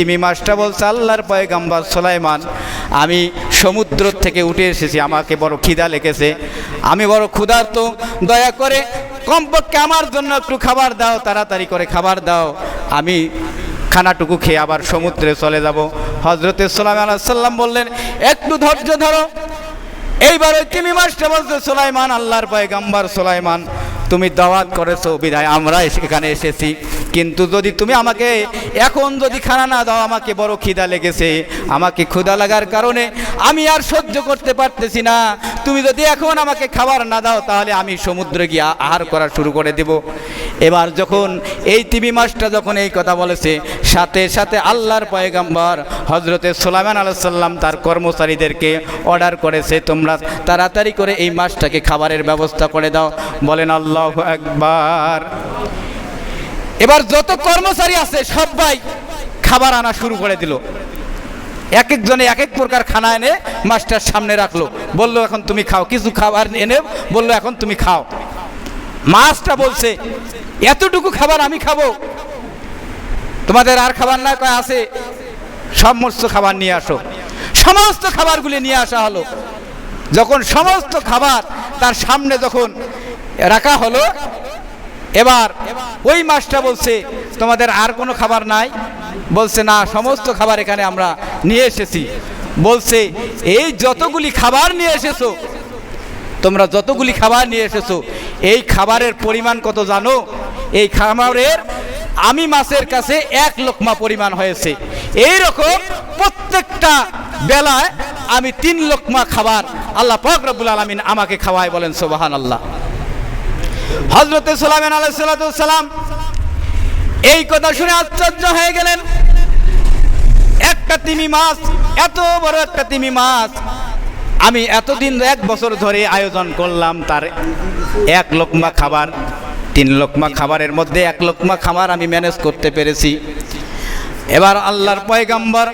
তিমি মাছটা বলছে, আল্লাহর পয়গাম্বার সোলাইমান, আমি সমুদ্র থেকে উঠে এসেছি, আমাকে বড় খিদা লেগেছে। আমি বড় ক্ষুধার্ত, দয়া করে কমপক্ষে আমার জন্য একটু খাবার দাও, তাড়াতাড়ি করে খাবার দাও। আমি খানাটুকু খেয়ে আবার সমুদ্রে চলে যাব। হজরতে সোলাম আলাইসাল্লাম বললেন, একটু ধৈর্য ধরো। এইবার ওই তিমি মাসটা বলছে, সোলাইমান, আল্লাহর পয়গাম্বার সোলাইমান, তুমি দাওয়াত করেছ, বিদায় আমরা এখানে এসেছি। কিন্তু যদি তুমি আমাকে এখন যদি খানা না দাও, আমাকে বড় খিদা লেগেছে। আমাকে ক্ষুধা লাগার কারণে আমি আর সহ্য করতে পারতেছি না। তুমি যদি এখন আমাকে খাবার না দাও, তাহলে আমি সমুদ্রে গিয়ে আহার করা শুরু করে দেব। এবার যখন এই তিমি মাসটা যখন এই কথা বলেছে, সাথে সাথে আল্লাহর পয়গাম্বর হজরতে সোলাইমান আলাইসাল্লাম তার কর্মচারীদেরকে অর্ডার করেছে, তোমরা তাড়াতাড়ি করে এই মাছটাকে খাবারের ব্যবস্থা করে দাও। বলেন, আল্লাহ একবার এবার যত কর্মচারী আছে, সবাই খাবার আনা শুরু করে দিল। এক একজনে এক এক প্রকার খানা এনে মাছটার সামনে রাখল। বলল, এখন তুমি খাও, কিছু খাবার এনে বলল, এখন তুমি খাও। মাছটা বলছে, এতটুকু খাবার আমি খাব। তোমাদের আর খাবার না কয় আছে? সমস্ত খাবার নিয়ে আসো। সমস্ত খাবারগুলি নিয়ে আসা হলো। যখন সমস্ত খাবার তার সামনে যখন রাখা হলো এবার ওই মাছটা বলছে, তোমাদের আর কোনো খাবার নাই? বলছে, না, সমস্ত খাবার এখানে আমরা নিয়ে এসেছি। বলছে, এই যতগুলি খাবার নিয়ে এসেছ, তোমরা যতগুলি খাবার নিয়ে এসেছ, এই খাবারের পরিমাণ কত জানো? এই খাবারের আমি মাছের কাছে এক লোকমা পরিমাণ হয়েছে। এই রকম প্রত্যেকটা বেলায় আমি তিন লোকমা খাবার আল্লাহ পাক রব্বুল আলমিন আমাকে খাওয়ায় বলেন সোবাহান আল্লাহ হজরতে সালামেন আলাইসালাম এই কথা শুনে আশ্চর্য হয়ে গেলেন। একটা তিমি মাছ, এত বড় একটা তিমি মাছ। আমি এতদিন এক বছর ধরে আয়োজন করলাম তার এক লোকমা খাবার, তিন লোকমা খাবারের মধ্যে এক লোকমা খাবার আমি ম্যানেজ করতে পেরেছি। এবার আল্লাহর পয়গাম্বর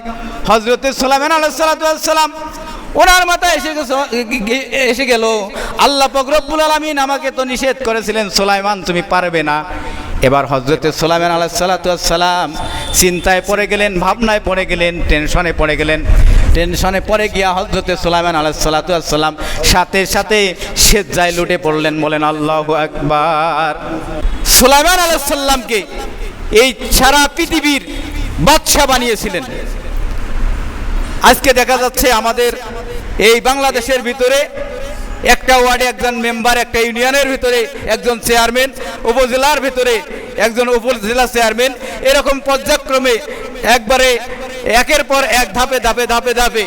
হজরতে সালামেন আলাইসালাম ওনার মাথায় এসে এসে গেল। আল্লাহ ফকরব্বুল আলমিন আমাকে তো নিষেধ করেছিলেন, সোলাইমান, তুমি পারবে না। এবার হজরতে সোলাইমান আলাহ সালাম চিন্তায় পড়ে গেলেন, ভাবনায় পড়ে গেলেন, টেনশনে পড়ে গেলেন। টেনশনে পড়ে গিয়া হজরতে সোলাইমান আলাহ সালাম সাথে সাথে সেজ্জায় লুটে পড়লেন, বলেন, আল্লাহ আকবার। সোলাইমান আলাহ সাল্লামকে এই সারা পৃথিবীর বাদশাহ বানিয়েছিলেন। আজকে দেখা যাচ্ছে আমাদের এই বাংলাদেশের ভিতরে একটা ওয়ার্ডে একজন মেম্বার, একটা ইউনিয়নের ভিতরে একজন চেয়ারম্যান, উপজেলার ভিতরে একজন উপজেলা চেয়ারম্যান। এরকম পর্যায়ক্রমে একবারে একের পর এক ধাপে ধাপে ধাপে ধাপে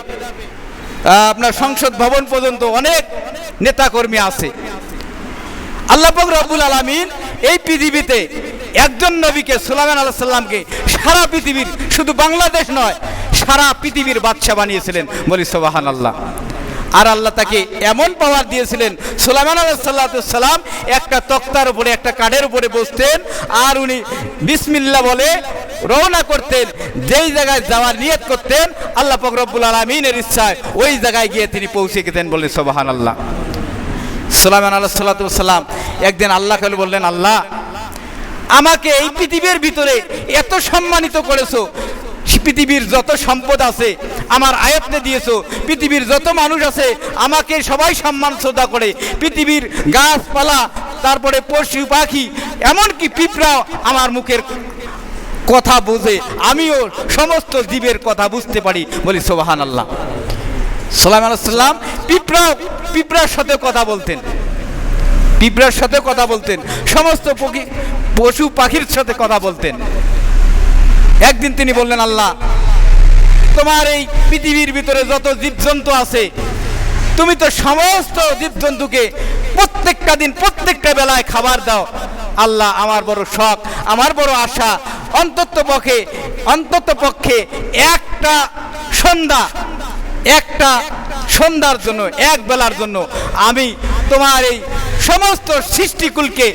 আপনার সংসদ ভবন পর্যন্ত অনেক নেতাকর্মী আছে। আল্লাহ পাক রব্বুল আলামিন এই পৃথিবীতে একজন নবীকে, সুলাইমান আলাহ সাল্লামকে সারা পৃথিবীর, শুধু বাংলাদেশ নয় সারা পৃথিবীর বাদশা বানিয়েছিলেন। বলি সোবাহান আল্লাহ আর আল্লাহ তাকে এমন পাওয়ার দিয়েছিলেন, সুলাইমান আলাহ সাল্লাম একটা তক্তার উপরে, একটা কাঠের উপরে বসতেন, আর উনি বিসমিল্লা বলে রওনা করতেন, যেই জায়গায় যাওয়ার নিয়ত করতেন, আল্লাহ পাক রব্বুল আলমিনের ইচ্ছায় ওই জায়গায় গিয়ে তিনি পৌঁছে গেতেন, বলে সোবাহান আল্লাহ সুলাইমান আল্লাহ সাল্লাম একদিন আল্লাহ বললেন, আল্লাহ, আমাকে এই পৃথিবীর ভিতরে এত সম্মানিত করেছ পৃথিবীর যত সম্পদ আছে, আমার আয়ত্তে দিয়েছ, পৃথিবীর যত মানুষ আছে, আমাকে সবাই সম্মান, শ্রদ্ধা করে। পৃথিবীর গাছপালা, তারপরে পশু, পাখি, এমনকি পিঁপড়াও আমার মুখের কথা বুঝে। আমিও সমস্ত জীবের কথা বুঝতে পারি। বলি সোবাহান আল্লাহ সালাম আলাইসাল্লাম পিঁপড়াও, পিঁপড়ার সাথে কথা বলতেন। পিঁপড়ার সাথে কথা বলতেন। সমস্ত পশু, পাখির সাথে কথা বলতেন। একদিন তিনি বললেন, আল্লাহ, তোমার এই পৃথিবীর ভিতরে যত জীবজন্তু আছে, তুমি তো সমস্ত জীবজন্তুকে প্রত্যেকটা দিন, প্রত্যেকটা বেলায় খাবার দাও। আল্লাহ, আমার বড় শখ, আমার বড় আশা। অন্তত পক্ষে অন্তত পক্ষে একটা সন্ধ্যা, একটা সন্ধ্যার জন্য, এক বেলার জন্য আমি তোমার এই সমস্ত সৃষ্টিকুলকে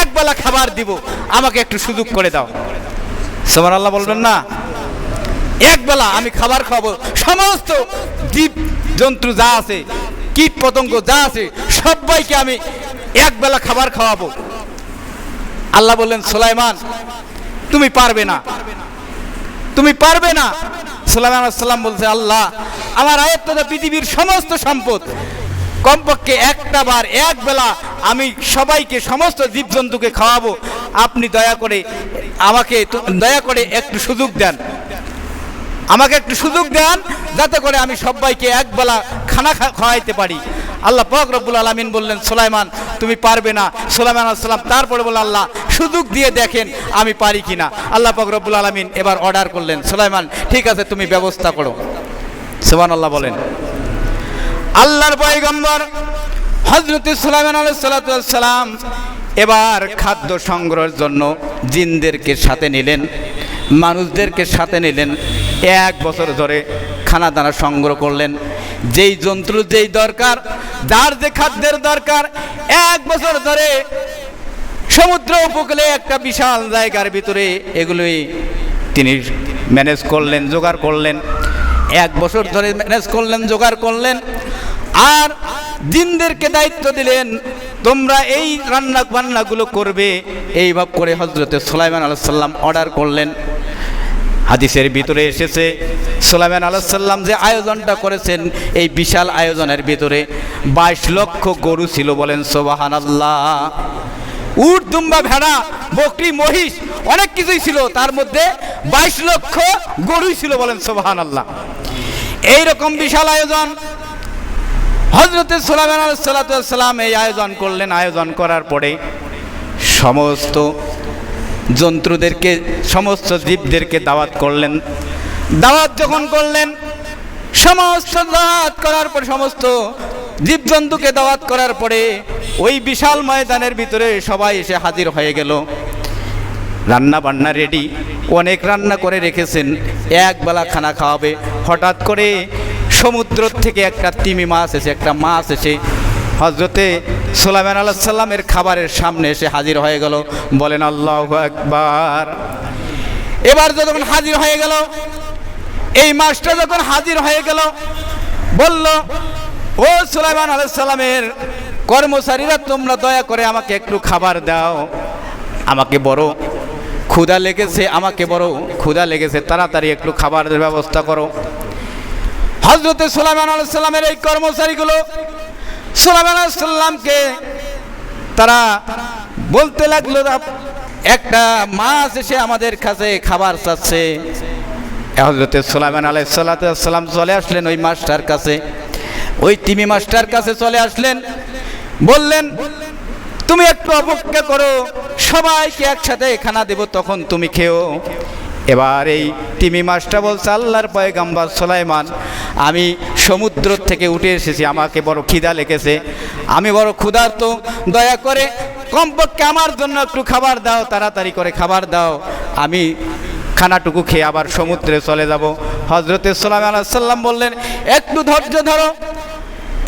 এক বেলা খাবার দিব। আমাকে একটু সুযোগ করে দাও। সবার আল্লাহ বলবেন না? এক বেলা আমি খাবার খাব, সমস্ত জীব জন্তু যা আছে, কীট পতঙ্গ যা আছে, সবাইকে আমি এক বেলা খাবার খাওয়াবো। আল্লাহ বললেন, সোলাইমান, তুমি পারবে না। তুমি পারবে না। সুলাইমান সাল্লাম বলছে, আল্লাহ, আমার আয়ত্ত পৃথিবীর সমস্ত সম্পদ, কমপক্ষে একটা বার এক বেলা আমি সবাইকে, সমস্ত জীবজন্তুকে খাওয়াবো। আপনি দয়া করে আমাকে দয়া করে একটু সুযোগ দেন। আমাকে একটু সুযোগ দেন, যাতে করে আমি সবাইকে একবেলা খানা খাওয়াইতে পারি। আল্লাহ পাক রব্বুল আলমিন বললেন, সোলাইমান, তুমি পারবে না। সোলাইমান আসসালাম তারপরে বললেন, আল্লাহ, সুযোগ দিয়ে দেখেন আমি পারি কিনা। আল্লাহ পাক রব্বুল আলমিন এবার অর্ডার করলেন, সোলাইমান, ঠিক আছে, তুমি ব্যবস্থা করো। সোবান আল্লাহ বলেন। আল্লাহর পয়গম্বর হজরত সুলাইমান আলাইসালাম এবার খাদ্য সংগ্রহের জন্য জিনদেরকে সাথে নিলেন, মানুষদেরকে সাথে নিলেন, এক বছর ধরে খানা দানা সংগ্রহ করলেন। যেই যন্ত্র যেই দরকার, যার যে খাদ্যের দরকার, এক বছর ধরে সমুদ্র উপকূলে একটা বিশাল জায়গার ভিতরে এগুলোই তিনি ম্যানেজ করলেন, জোগাড় করলেন। এক বছর ধরে ম্যানেজ করলেন, জোগাড় করলেন। আর দিনদেরকে দায়িত্ব দিলেন, তোমরা এই রান্না বান্নাগুলো করবে। এইভাব করে হজরতে সুলাইমান আলাইসাল্লাম অর্ডার করলেন। হাদিসের ভিতরে এসেছে, সোলাইমান আলাহিসাল্লাম যে আয়োজনটা করেছেন, এই বিশাল আয়োজনের ভিতরে বাইশ লক্ষ গরু ছিল বলেন সোবাহান আল্লাহ উট, দুম্বা, ভেড়া, বকরি, মহিষ, অনেক কিছুই ছিল, তার মধ্যে বাইশ লক্ষ গরুই ছিল বলেন সোবাহান আল্লাহ এইরকম বিশাল আয়োজন হজরতে সোলাইমান আলাইসাল্লাম এই আয়োজন করলেন। আয়োজন করার পরে সমস্ত জন্তুদেরকে, সমস্ত জীবদেরকে দাওয়াত করলেন। দাওয়াত যখন করলেন, সমস্ত দাওয়াত করার পর, সমস্ত জীবজন্তুকে দাওয়াত করার পরে ওই বিশাল ময়দানের ভিতরে সবাই এসে হাজির হয়ে গেল। রান্না বান্না রেডি অনেক রান্না করে রেখেছেন। একবেলা খানা খাওয়াবে। হঠাৎ করে সমুদ্র থেকে একটা তিমি মাছ এসে, একটা মাছ এসে হজরতে সোলাইমান আল্লাহ সাল্লামের খাবারের সামনে এসে হাজির হয়ে গেল। বলেন, আল্লাহ একবার এবার যখন হাজির হয়ে গেল, এই মাছটা যখন হাজির হয়ে গেল, বলল, ও সুলাইমান আলাইসাল্লামের কর্মচারীরা, তোমরা দয়া করে আমাকে একটু খাবার দাও। আমাকে বড় ক্ষুধা লেগেছে, আমাকে বড় ক্ষুধা লেগেছে, তাড়াতাড়ি একটু খাবারের ব্যবস্থা করো। হজরতে সুলাইমান আলাইসাল্লামের এই কর্মচারীগুলো সুলাইমান আলাইসাল্লামকে তারা বলতে লাগল, একটা মাছ এসে আমাদের কাছে খাবার চাচ্ছে। হজরতে সুলাইমান আলাই সাল্লাম চলে আসলেন ওই মাস্টার কাছে। ওই তিমি মাস্টার কাছে চলে আসলেন। বললেন, তুমি একটু অপেক্ষা করো, সবাইকে একসাথে খানা দেব, তখন তুমি খেও। এবার এই তিমি মাছটা বলছে, আল্লাহর পয়গাম্বার সোলাইমান, আমি সমুদ্র থেকে উঠে এসেছি, আমাকে বড় খিদা লেগেছে। আমি বড় ক্ষুধার্ত, দয়া করে কমপক্ষে আমার জন্য একটু খাবার দাও, তাড়াতাড়ি করে খাবার দাও। আমি খানাটুকু খেয়ে আবার সমুদ্রে চলে যাব। হজরতে সোলাম আলাহাল্লাম বললেন, একটু ধৈর্য ধরো।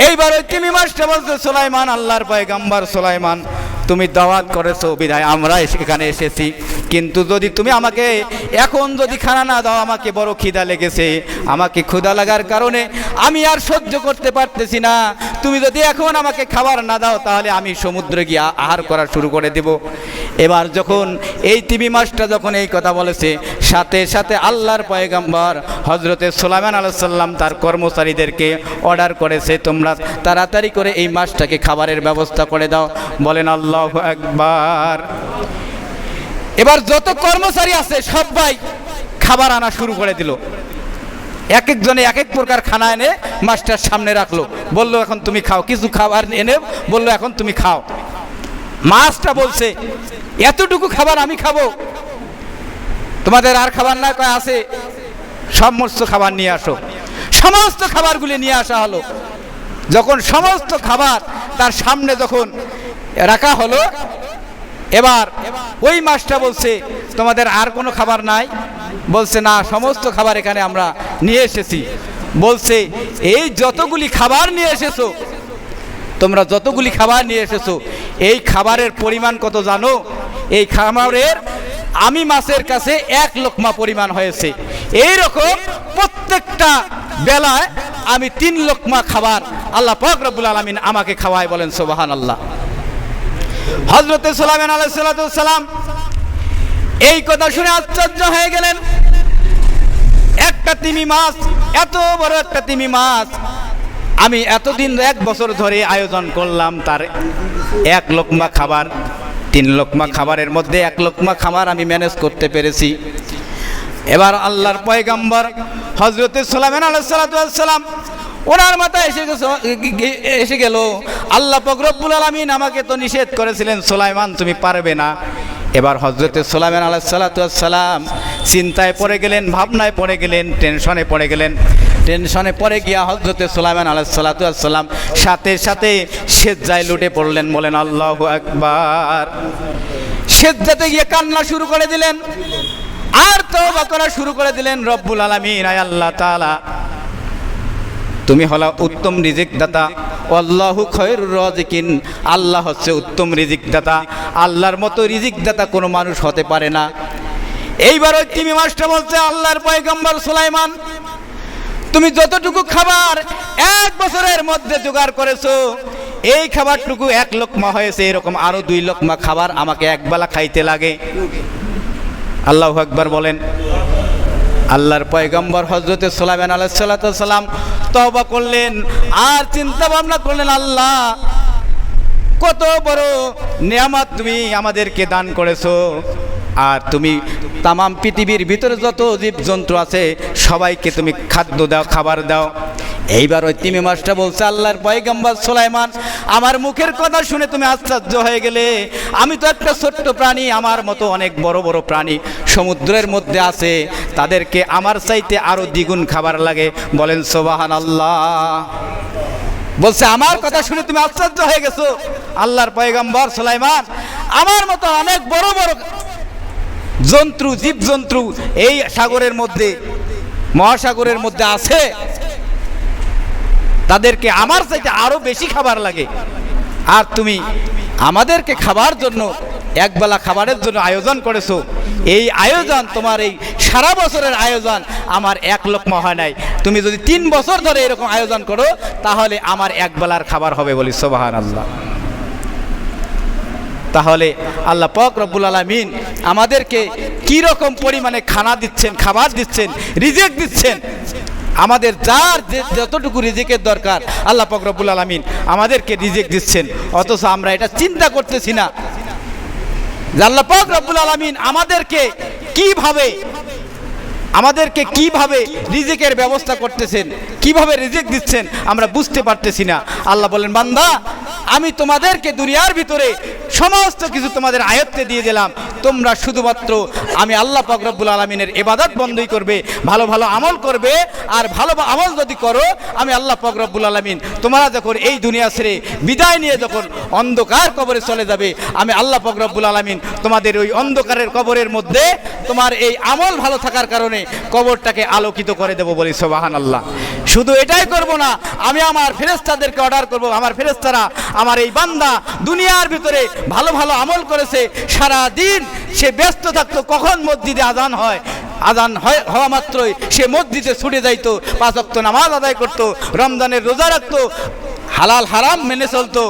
এইবার ওই তিমি মাসটা বলছে, সোলাইমান, আল্লাহর পয়গাম্বার সোলাইমান তুমি দাওয়াত করেছ বিধায় আমরা এখানে এসেছি। কিন্তু যদি তুমি আমাকে এখন যদি খানা না দাও, আমাকে বড় খিদা লেগেছে। আমাকে ক্ষুধা লাগার কারণে আমি আর সহ্য করতে পারতেছি না। তুমি যদি এখন আমাকে খাবার না দাও, তাহলে আমি সমুদ্রে গিয়ে আহার করা শুরু করে দেব। এবার যখন এই তিমি মাসটা যখন এই কথা বলেছে, সাথে সাথে আল্লাহর পয়গাম্বর হজরতে সোলাইমান আলাইসাল্লাম তার কর্মচারীদেরকে অর্ডার করেছে, তোমরা তাড়াতাড়ি করে এই মাছটাকে খাবারের ব্যবস্থা করে দাও। বলেন, আল্লাহ একবার এবার যত কর্মচারী আছে, সবাই খাবার আনা শুরু করে দিল। এক একজনে এক এক প্রকার খানা এনে মাছটার সামনে রাখল। বলল, এখন তুমি খাও। কিছু খাবার এনে বলল, এখন তুমি খাও। মাছটা বলছে, এতটুকু খাবার আমি খাব। তোমাদের আর খাবার না কয় আছে? সমস্ত খাবার নিয়ে আসো। সমস্ত খাবারগুলি নিয়ে আসা হলো। যখন সমস্ত খাবার তার সামনে যখন রাখা হলো। এবার ওই মাছটা বলছে, তোমাদের আর কোনো খাবার নাই? বলছে, না, সমস্ত খাবার এখানে আমরা নিয়ে এসেছি। বলছে, এই যতগুলি খাবার নিয়ে এসেছ, তোমরা যতগুলি খাবার নিয়ে এসেছ, এই খাবারের পরিমাণ কত জানো? এই খাবারের আমি মাছের কাছে এক লোকমা পরিমাণ হয়েছে। এই রকম প্রত্যেকটা বেলায় আমি তিন লোকমা খাবার আল্লাহ পাক রব্বুল আলমিন আমাকে খাওয়ায় বলেন সোবাহান আল্লাহ হজরতে সালামেন আলাইসালাম এই কথা শুনে আশ্চর্য হয়ে গেলেন। একটা তিমি মাছ, এত বড় একটা তিমি মাছ। আমি এতদিন এক বছর ধরে আয়োজন করলাম তার এক লোকমা খাবার, তিন লোকমা খাবারের মধ্যে এক লোকমা খাবার আমি ম্যানেজ করতে পেরেছি। এবার আল্লাহর পয়গাম্বর হজরত সালামেন আলাইসালাম ওনার মাথায় এসে এসে গেল। আল্লাহ ফকরব্বুল আলমিন আমাকে তো নিষেধ করেছিলেন, সোলাইমান, তুমি পারবে না। এবার হজরতে সোলাইমান আলাইসালাম চিন্তায় পড়ে গেলেন, ভাবনায় পড়ে গেলেন, টেনশনে পড়ে গেলেন। টেনশনে পড়ে গিয়া হজরতে সোলাইমান আলাইসালাম সাথে সাথে সেজ্জায় লুটে পড়লেন, বলেন, আল্লাহ একবার সেজ্জাতে গিয়ে কান্না শুরু করে দিলেন, আর তওবা করা শুরু করে দিলেন, রব্বুল আলামিন, আয় আল্লাহ তাআলা। তুমি হলো উত্তম রিজিক দাতা আল্লাহু খয়রুর রাজিকিন। আল্লাহ হচ্ছে উত্তম রিজিক দাতা আল্লাহর মতো রিজিক দাতা কোনো মানুষ হতে পারে না। এইবার ওই তিমি মাস্টার বলছে আল্লাহর পয়গম্বর সুলাইমান, তুমি যতটুকু খাবার এক বছরের মধ্যে জোগাড় করেছ, এই খাবারটুকু এক লোকমা হয়েছে, এরকম আরও দুই লোকমা খাবার আমাকে একবেলা খাইতে লাগে। আল্লাহ আকবার বলেন। আল্লাহর পয়গম্বর হজরতে আল্লাহ আলাইসাল্লাম তবা করলেন। আর চিন্তা ভাবনা করলেন, আল্লাহ, কত বড় নিয়ামত তুমি আমাদেরকে দান করেছ। আর তুমি তামাম পৃথিবীর ভিতরে যত জীবজন্তু আছে, সবাইকে তুমি খাদ্য দাও, খাবার দাও। এইবার ওই তিমি মাসটা বলছে, আল্লাহর পয়গম্বর সোলাইমান, আমার মুখের কথা শুনে তুমি আশ্চর্য হয়ে গেলে। আমি তো একটা ছোট্ট প্রাণী, আমার মতো অনেক বড় বড় প্রাণী। সমুদ্রের মধ্যে আছে, তাদেরকে আমার চাইতে আরও দ্বিগুণ খাবার লাগে। বলেন সোবাহান আল্লাহ বলছে, আমার কথা শুনে তুমি আশ্চর্য হয়ে গেছো, আল্লাহর পয়গম্বর সোলাইমান। আমার মতো অনেক বড় বড় জন্তু, জীবজন্তু এই সাগরের মধ্যে, মহাসাগরের মধ্যে আছে। তাদেরকে আমার চাইতে আরও বেশি খাবার লাগে। আর তুমি আমাদেরকে খাবার জন্য একবেলা খাবারের জন্য আয়োজন করেছ। এই আয়োজন, তোমার এই সারা বছরের আয়োজন আমার এক লোকমা হয় নাই। তুমি যদি তিন বছর ধরে এরকম আয়োজন করো, তাহলে আমার একবেলার খাবার হবে বলি সোবাহান আল্লাহ তাহলে আল্লাহ পাক রব্বুল আলমিন আমাদেরকে কি রকম পরিমাণে খানা দিচ্ছেন, খাবার দিচ্ছেন রিজেক্ট দিচ্ছেন আমাদের যার যতটুকু রিজিকের দরকার, আল্লাহ ফকরবুল আলমিন আমাদেরকে রিজিক দিচ্ছেন। অথচ আমরা এটা চিন্তা করতেছি না। আল্লাহ পাক আলমিন আমাদেরকে কীভাবে আমাদেরকে কীভাবে রিজিকের ব্যবস্থা করতেছেন, কীভাবে রিজিক দিচ্ছেন, আমরা বুঝতে পারতেছি না। আল্লাহ বলেন, বান্দা আমি তোমাদেরকে দুনিয়ার ভিতরে সমস্ত কিছু তোমাদের আয়ত্তে দিয়ে দিলাম। তোমরা শুধুমাত্র আমি আল্লাহ পাকরব্বুল আলমিনের এবাদত বন্ধই করবে, ভালো ভালো আমল করবে, আর ভালো আমল যদি করো, আমি আল্লাহ পাকরব্বুল আলমিন তোমরা যখন এই দুনিয়া ছেড়ে বিদায় নিয়ে যখন অন্ধকার কবরে চলে যাবে, আমি আল্লাহ পাকরব্বুল আলমিন তোমাদের ওই অন্ধকারের কবরের মধ্যে তোমার এই আমল ভালো থাকার কারণে কবরটাকে আলোকিত করে দেবো বলি সোবাহান আল্লাহ শুধু এটাই করব না, আমি আমার ফেরেস্তাদেরকে অর্ডার করব। আমার ফেরেস্তারা আমার এই বান্দা দুনিয়ার ভিতরে ভালো ভালো আমল করেছে সারা দিন সে ব্যস্ত থাকতো, কখন মসজিদে আজান হয়? আজান হয়, হওয়া মাত্রই সে মসজিদে ছুটে যাইতো, পাঁচ অক্ত নামাজ আদায় করতো, রমজানের রোজা রাখতো, হালাল হারাম মেনে চলতো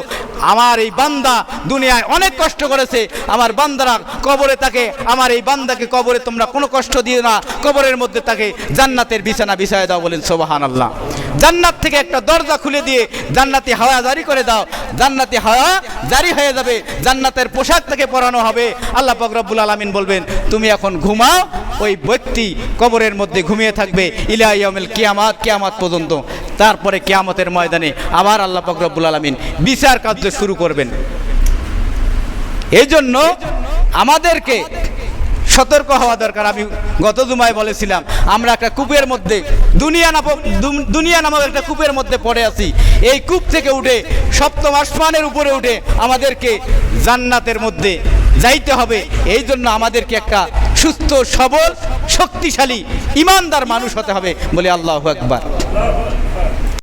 আমার এই বান্দা দুনিয়ায় অনেক কষ্ট করেছে। আমার বান্দারা কবরে তাকে, আমার এই বান্দাকে কবরে তোমরা কোনো কষ্ট দিও না। কবরের মধ্যে তাকে জান্নাতের বিছানা বিছায় দাও বলেন সোবাহান আল্লাহ জান্নাত থেকে একটা দরজা খুলে দিয়ে জান্নাতি হাওয়া জারি করে দাও। জান্নাতি হাওয়া জারি হয়ে যাবে। জান্নাতের পোশাক থেকে পরানো হবে। আল্লাহ পাক রব্বুল আলামিন বলবেন, তুমি এখন ঘুমাও, ওই ব্যক্তি কবরের মধ্যে ঘুমিয়ে থাকবে। ইলাইয়ামিল কিয়ামাত কিয়ামাত পর্যন্ত তারপরে কেয়ামতের ময়দানে আবার আল্লাহ পাক রব্বুল আলামিন বিচার কার্য শুরু করবেন। এই জন্য আমাদেরকে সতর্ক হওয়া দরকার। আমি গত জুমায় বলেছিলাম, আমরা একটা কূপের মধ্যে দুনিয়া নামক দু- দুনিয়া নামক একটা কূপের মধ্যে পড়ে আছি। এই কূপ থেকে উঠে সপ্তম আসমানের উপরে উঠে আমাদেরকে জান্নাতের মধ্যে যাইতে হবে। এই জন্য আমাদেরকে একটা সুস্থ, সবল, শক্তিশালী, ইমানদার মানুষ হতে হবে বলে আল্লাহ একবার